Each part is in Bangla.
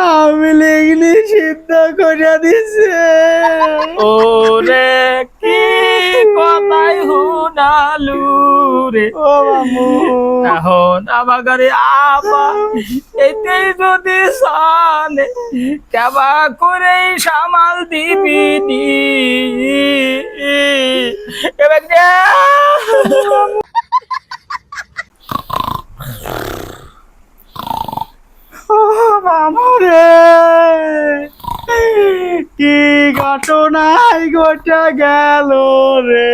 আমি লেগনি সিদ্ধ করে দিছে। ওরে কি কথাই হুনালু রে। ও মামু। এখন আমার ঘরে আবা এতেই যদি সানে কেবা করে সামাল দিবি নি। এবার যা। ও মামু রে কি ঘটনায় গোটা গেল রে।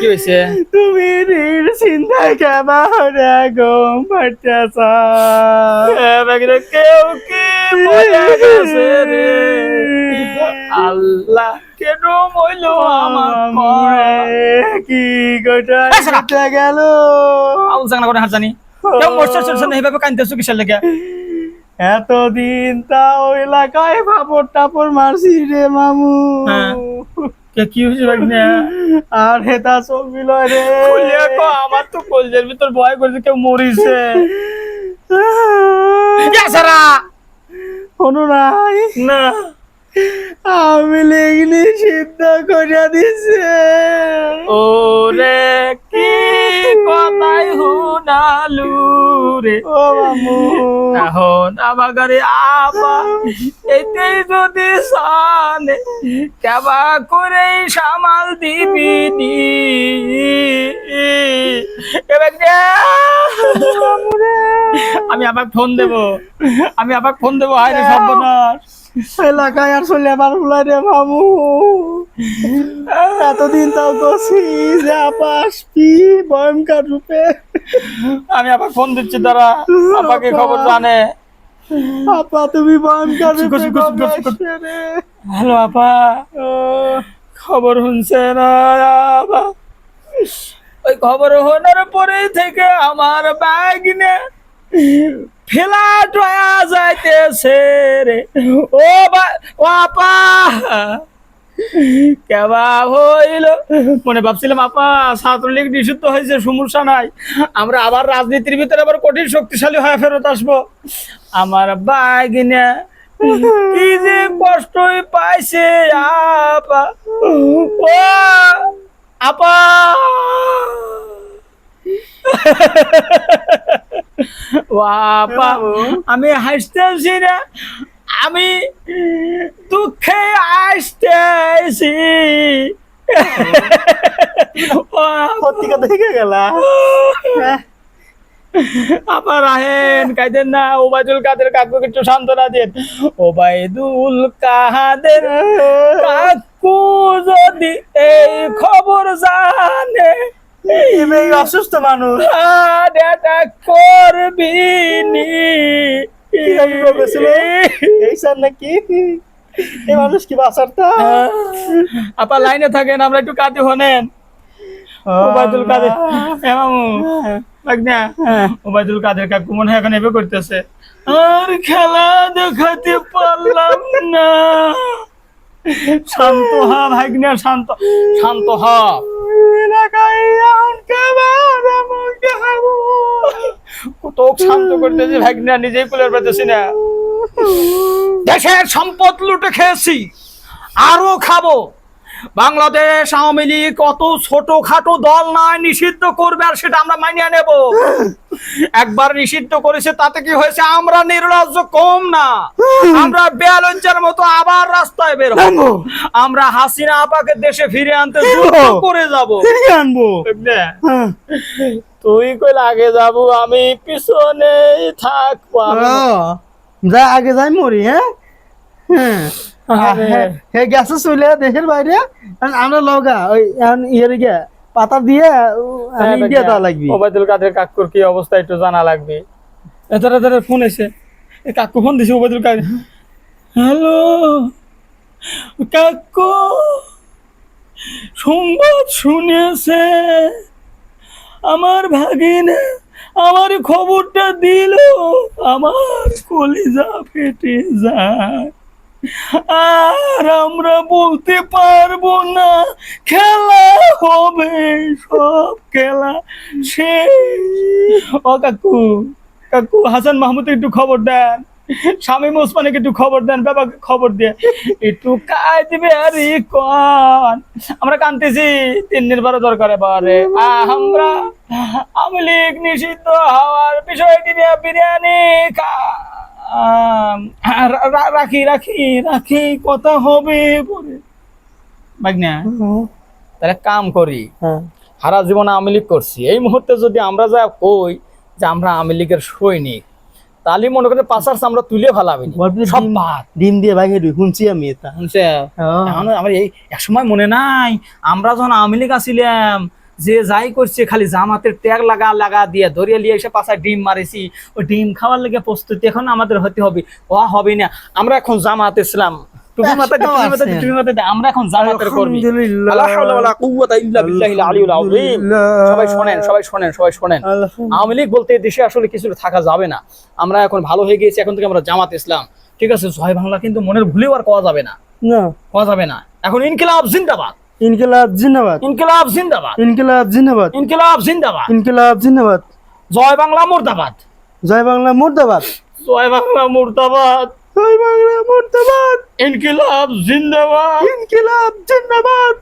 কি হয়েছে? তুমি নীর চিন্তা কেমন গম পাঠাছ কেউ কি রে? আল্লাহ কেন মইল আমার কি গোটা গেল। আউল জানা করে জানি। কেউ মরছে চলছে না এইভাবে কানতেছো কিসের লেগে? এতদিন তাও এলাকায় ফাপড় টাপড় মারছি রে মামু। হ্যাঁ। কে কি হয়েছে ভাগ্নে? আর হেতা চলবিল রে। খুলিয়া আমার তো কলজের ভিতর ভয় করছে কেউ মরিছে। সারা! কোনো নাই। না। আমি লেগনি সিদ্ধ করে দিছে। ওরে কি কথাই হুনালু রে ও মামু। এখন আমার ঘরে আবা এতেই যদি সানে কেবা করে সামাল দিবি নি। আমি আবার ফোন দেব। আমি আবার ফোন দেবো হায় রে সর্বনাশ। এলাকায় আর চলে আবার ফুলাই রে মামু। এতদিন তাও গছি যা পাসপি ভয়ঙ্কর রূপে। আমি আবার ফোন দিচ্ছি তারা আপাকে খবর জানে। আপা তুমি ভয়ঙ্কর রূপে গুছি, গুছি, গুছি, গুছি। গবে রে। হ্যালো আপা ও, খবর শুনছে না আপা ওই খবর হওয়ার পরে থেকে আমার ব্যাগ নে ফেলা টয়া যাইতেছে রে। ও বা ও আপা! কেবা হইল। মনে ভাবছিলাম আপা ছাত্রলীগ নিষিদ্ধ হয়েছে সমস্যা নাই আমরা আবার রাজনীতির ভিতরে আবার কঠিন শক্তিশালী হয়ে ফেরত আসব। আমার বাইগিনে কি যে কষ্টই পাইছে আপা ও আপা। আপা আমি হাসতেছি না আমি সত্যি কথা দেখে গেলা। আবার আহেন কাইদেন না ওবায়দুল কাদের কাকু একটু সান্ত্বনা দেন। ওবায়দুল কাদের কাকু যদি এই খবর জানে এই অসুস্থ মানুষ। করবি? এই স্যার নাকি? এই মানুষ কি বাঁচার তা। আপা লাইনে থাকেন আমরা একটু কাঁদি হনেন। ওবায়দুল কাদের হ্যাঁ মামু লাগ ওবায়দুল কাদের কাকু মনে হয় এখন এভাবে করতেছে। আর খেলা দেখাতে পারলাম না। শান্ত হ ভাগ্না শান্ত শান্ত হ? তোক শান্ত করতেছি ভাগ্না নিজেই কুলের পাইতেছি না দেশের সম্পদ লুটে খেয়েছি আরও খাব। বাংলাদেশ আওয়ামী লীগ কত ছোটখাটো দল নয় নিষিদ্ধ করবে আর সেটা আমরা মানিয়ে নেব। একবার নিষিদ্ধ করেছে তাতে কি হয়েছে? আমরা নির্লজ্জ কম না। আমরা বেয়ালজ্জার মতো আবার রাস্তায় বের হব। আমরা হাসিনা আপাকে দেশে ফিরে আনতে করে যাব। আনব। হ্যাঁ। তুই কইলে আগে যাব আমি পিছনেই থাকব। যা আগে যাই মরি হ্যাঁ? হ্যাঁ। হে গেছে চলে দেশের বাইরে। আমরা লগা ওই ইয়ের গিয়া পাতা দিয়ে আমি দিয়ে দেওয়া লাগবে। ওবায়দুল কাদের কাকুর কি অবস্থা একটু জানা লাগবে। এতারা এতারা ফোন এসে। এ কাকু ফোন দিছে ওবায়দুল কাদের। হ্যালো কাকু সংবাদ শুনেছে। আমার ভাগিনে আমার খবরটা দিল, আমার কলিজা ফেটে যায়। আর আমরা বলতে পারব না, খেলা হবে, সব খেলা শেষ। ও কাকু কাকু, হাসান মাহমুদ একটু খবর দেন। শামীম ওসমানকে একটু খবর দেন বাবাকে খবর দিয়ে। একটু কাজ দিবে আর কন। আমরা কানতেছি তিন দিন পরে দরকার এবারে। আমরা আওয়ামী লীগ নিষিদ্ধ হওয়ার বিষয়টি নিয়ে বিরিয়ানি খা- রাখি রাখি রাখি কথা হবে পরে। বাগনা তাহলে কাম করি। হ্যাঁ। সারা জীবনে আওয়ামী লীগ করছি। এই মুহূর্তে যদি আমরা যা কই যে আমরা আওয়ামী লীগের সৈনিক তাহলে মনে করে পাশার আমরা তুলে ফেলাবি সব ডিম- ডিম দিয়ে বাইরে শুনছি আমি এটা। শুনছে। হ্যাঁ। এখন আমার এই এক সময় মনে নাই আমরা যখন আওয়ামী লীগ আসিলাম যে যাই করছে খালি জামাতের ট্যাগ লাগা লাগা দিয়ে ধরিয়ে লিয়ে এসে পাশায় ডিম মারেছি ওই ডিম খাওয়ার লেগে প্রস্তুতি এখন আমাদের হতে হবে। ও হবে না। আমরা এখন জামাত ইসলাম। টুপি মাথা টুপি মাথা টুপি মাথা আমরা এখন জামাতের কর্মী। আলহামদুলিল্লাহ। হাওলা ওয়ালা কুওয়াতা ইল্লা বিল্লাহিল আলিয়্যিল আযীম। সবাই শোনেন সবাই শোনেন সবাই শোনেন। আওয়ামী লীগ বলতে দেশে আসলে কিছু থাকা যাবে না। আমরা এখন ভালো হয়ে এখন থেকে আমরা জামাত ইসলাম। ঠিক আছে বাংলা কিন্তু মনের ভুলেও আর যাবে না। যাবে না। এখন ইনকিলাব জিন্দাবাদ। ইনকিলাব জিন্দাবাদ। ইনকিলাব জিন্দাবাদ। ইনকিলাব জিন্দাবাদ। ইনকিলাব জিন্দাবাদ। ইনকিলাব জিন্দাবাদ। জয় বাংলা মুর্দাবাদ। জয় বাংলা মুর্দাবাদ। জয় বাংলা মুর্দাবাদ। জয় বাংলা মুর্দাবাদ ইনকিলাব জিন্দাবাদ ইনকিলাব জিন্দাবাদ